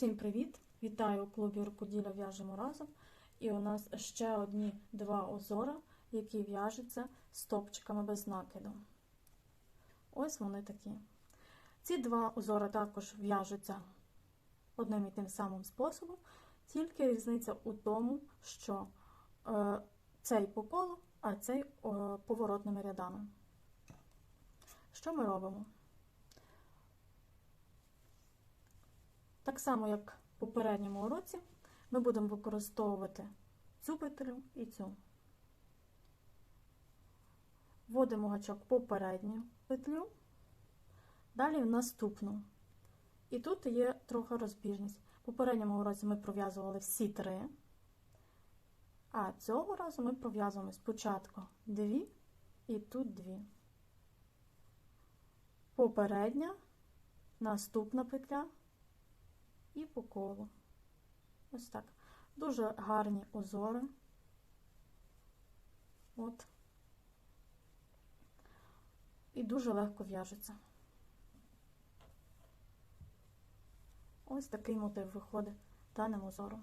Усім привіт! Вітаю у клубі Рукоділля в'яжемо разом. І у нас ще одні два узори, які в'яжуться стопчиками без накиду. Ось вони такі. Ці два узори також в'яжуться одним і тим самим способом, тільки різниця у тому, що е, цей по колу, а цей е, поворотними рядами. Що ми робимо? Так само, як в попередньому уроці, ми будемо використовувати цю петлю і цю. Вводимо гачок попередню петлю, далі в наступну. І тут є трохи розбіжність. В попередньому уроці ми пров'язували всі три, а цього разу ми пров'язуємо спочатку дві і тут дві. Попередня, наступна петля і по колу. Ось так. Дуже гарні узори. От. І дуже легко в'яжеться. Ось такий мотив виходить даним узором.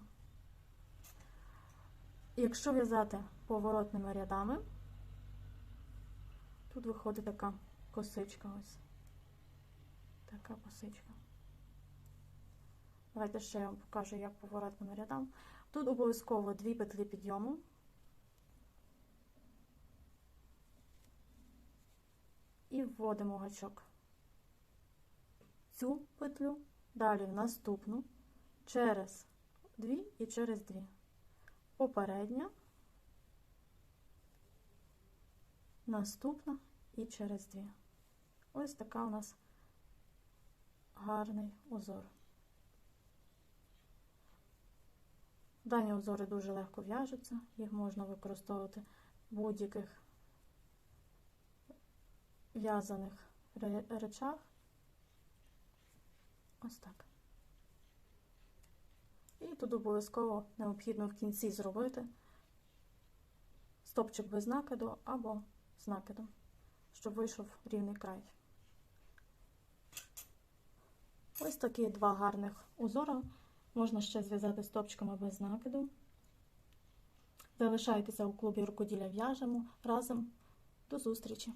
Якщо в'язати поворотними рядами, тут виходить така косичка ось. Така косичка. Давайте ще я вам покажу, як поворотними рядам. Тут обов'язково дві петлі підйому. І вводимо гачок цю петлю, далі в наступну, через дві і через дві. Попередня, наступна і через дві. Ось така у нас гарний узор. Дані узори дуже легко в'яжуться, їх можна використовувати в будь-яких в'язаних речах. Ось так. І тут обов'язково необхідно в кінці зробити стопчик без накиду або з накидом, щоб вийшов рівний край. Ось такі два гарних узора. Можна ще зв'язати стопчиками без накиду. Залишайтеся у клубі рукоділля в'яжемо разом. До зустрічі!